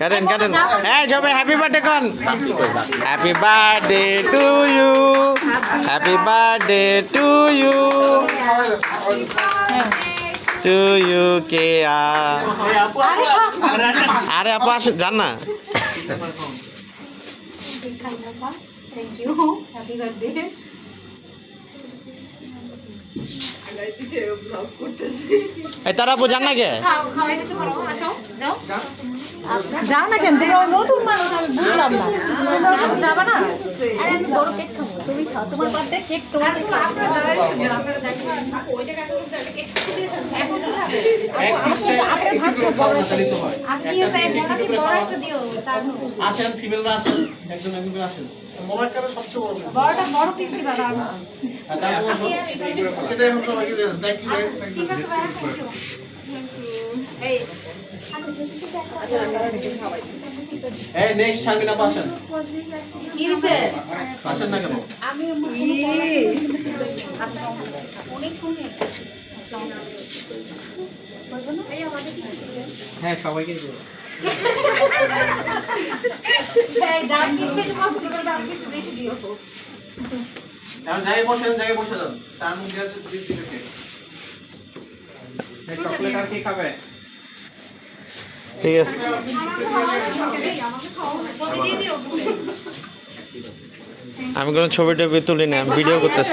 কাটেন কাটেন। এই সবাই হ্যাপি বার্থডে কন। Happy birthday to you happy birthday to you to you কে আরে আপু যান না। থ্যাংক ইউ হ্যাপি বার্থডে তারা বোঝান নাকি না কে খাও খাওয়াই দিতে পারো আসো যাও। যাও না কেন? তুমি নতুন মানুষ আমি বুঝলাম না। যাবা না? আরে আমি বড় কেক খাব। তুমি খাও তোমার বার্থডে কেক তোমার বড় বড় বড় আসেন ফিমেলরা আসেন একজন একজন আসেন। বড়টা বড় পিস দিবা না। সেটাই এখন thank you guys thank you এই এই নেক্সট শারমিন আপা আসেন কি হইছে? আসেন না কেন? আমি হ্যাঁ সবাইকে জায়গায় বসেন জায়গায় বসে যান। তার মুখ দিয়ে চকলেট আর কি খাবে? ঠিক আছে। আমি কোনো ছবি টবি তুলি না ভিডিও করতেছি।